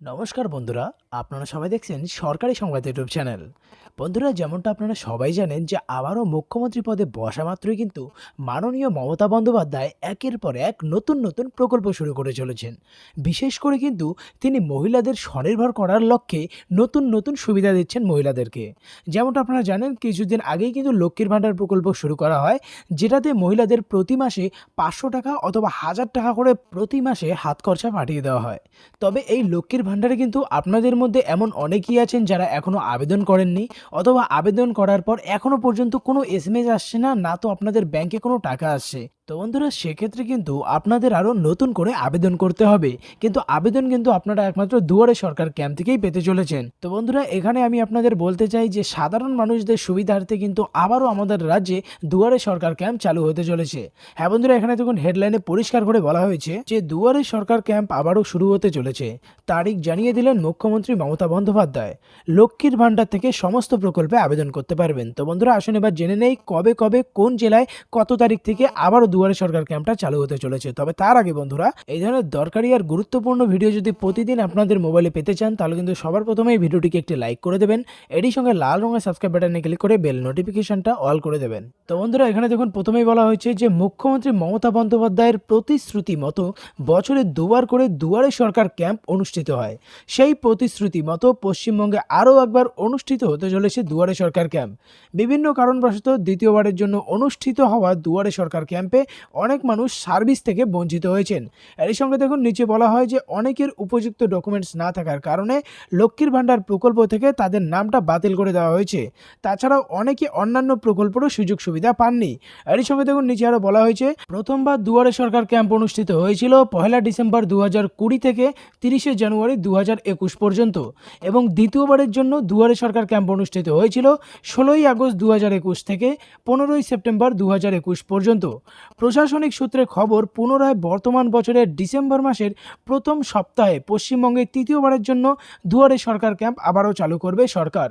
নমস্কার বন্ধুরা, আপনারা সবাই দেখছেন সরকারি সংবাদ ইউটিউব চ্যানেল। বন্ধুরা, যেমনটা আপনারা সবাই জানেন যে আবারও মুখ্যমন্ত্রী পদে বসা মাত্রই কিন্তু মাননীয় মমতা বন্দ্যোপাধ্যায় একের পর এক নতুন নতুন প্রকল্প শুরু করে চলেছেন। বিশেষ করে কিন্তু তিনি মহিলাদের স্বনির্ভর করার লক্ষ্যে নতুন নতুন সুবিধা দিচ্ছেন মহিলাদেরকে। যেমনটা আপনারা জানেন, কিছুদিন আগেই কিন্তু লক্ষ্মীর ভাণ্ডার প্রকল্প শুরু করা হয়, যেটাতে মহিলাদের প্রতি মাসে পাঁচশো টাকা অথবা হাজার টাকা করে প্রতি মাসে হাত খরচা পাঠিয়ে দেওয়া হয়। তবে এই লক্ষ্মীর ভাণ্ডারে কিন্তু আপনাদের মধ্যে এমন অনেকেই আছেন যারা এখনও আবেদন করেননি অথবা আবেদন করার পর এখনও পর্যন্ত কোনো এস আসছে না না তো আপনাদের ব্যাংকে কোনো টাকা আসছে। তো বন্ধুরা, সেক্ষেত্রে কিন্তু আপনাদের আরও নতুন করে আবেদন করতে হবে। কিন্তু আবেদন কিন্তু আপনারা একমাত্র দুয়ারে সরকার ক্যাম্প থেকেই পেতে চলেছেন। তো বন্ধুরা, এখানে আমি আপনাদের বলতে চাই যে, সাধারণ মানুষদের সুবিধার্থে কিন্তু আবারও আমাদের রাজ্যে দুয়ারে সরকার ক্যাম্প চালু হতে চলেছে। হ্যাঁ বন্ধুরা, এখানে দেখুন হেডলাইনে পরিষ্কার করে বলা হয়েছে যে, দুয়ারে সরকার ক্যাম্প আবারও শুরু হতে চলেছে। তারিখ জানিয়ে দিলেন মুখ্যমন্ত্রী মমতা বন্দ্যোপাধ্যায়। লক্ষ্মীর ভাণ্ডার থেকে সমস্ত প্রকল্পে আবেদন করতে পারবেন। তো বন্ধুরা, আসুন এবার জেনে নেই কবে কবে, কোন জেলায় কত তারিখ থেকে আবারও দুয়ারে সরকার ক্যাম্পটা চালু হতে চলেছে। তবে তার আগে বন্ধুরা, এই ধরনের দরকারি আর গুরুত্বপূর্ণ ভিডিও যদি প্রতিদিন আপনাদের মোবাইলে পেতে চান, তাহলে কিন্তু সবার প্রথমে এই ভিডিওটিকে একটি লাইক করে দেবেন। এরই সঙ্গে লাল রঙের সাবস্ক্রাইব বাটনে ক্লিক করে বেল নোটিফিকেশনটা অল করে দেবেন। তো বন্ধুরা, এখানে দেখুন, প্রথমেই বলা হয়েছে যে মুখ্যমন্ত্রী মমতা বন্দ্যোপাধ্যায়ের প্রতিশ্রুতি মতো বছরে দুবার করে দুয়ারে সরকার ক্যাম্প অনুষ্ঠিত হয়। সেই প্রতিশ্রুতি মতো পশ্চিমবঙ্গে আরও একবার অনুষ্ঠিত হতে চলেছে দুয়ারে সরকার ক্যাম্প। বিভিন্ন কারণবশত দ্বিতীয়বারের জন্য অনুষ্ঠিত হওয়া দুয়ারে সরকার ক্যাম্পে অনেক মানুষ সার্ভিস থেকে বঞ্চিত হয়েছেন। এর সঙ্গে দেখুন, নিচে বলা হয় যে অনেকের উপযুক্ত ডকুমেন্টস না থাকার কারণে লক্ষ্মীর ভাণ্ডার প্রকল্প থেকে তাদের নামটা বাতিল করে দেওয়া হয়েছে। তাছাড়াও অনেকে অন্যান্য প্রকল্পেরও সুযোগ সুবিধা পাননি। এর সঙ্গে দেখুন, নিচে আরও বলা হয়েছে, প্রথমবার দুয়ারে সরকার ক্যাম্প অনুষ্ঠিত হয়েছিল পয়লা ডিসেম্বর দু হাজার কুড়ি থেকে তিরিশে জানুয়ারি দু হাজার একুশ পর্যন্ত এবং দ্বিতীয়বারের জন্য দুয়ারে সরকার ক্যাম্প অনুষ্ঠিত হয়েছিল ষোলোই আগস্ট দু হাজার একুশ থেকে পনেরোই সেপ্টেম্বর দু হাজার একুশ পর্যন্ত। প্রশাসনিক সূত্রে খবর, পুনরায় বর্তমান বছরের ডিসেম্বর মাসের প্রথম সপ্তাহে পশ্চিমবঙ্গে তৃতীয়বারের জন্য দুয়ারে সরকার ক্যাম্প আবারও চালু করবে সরকার।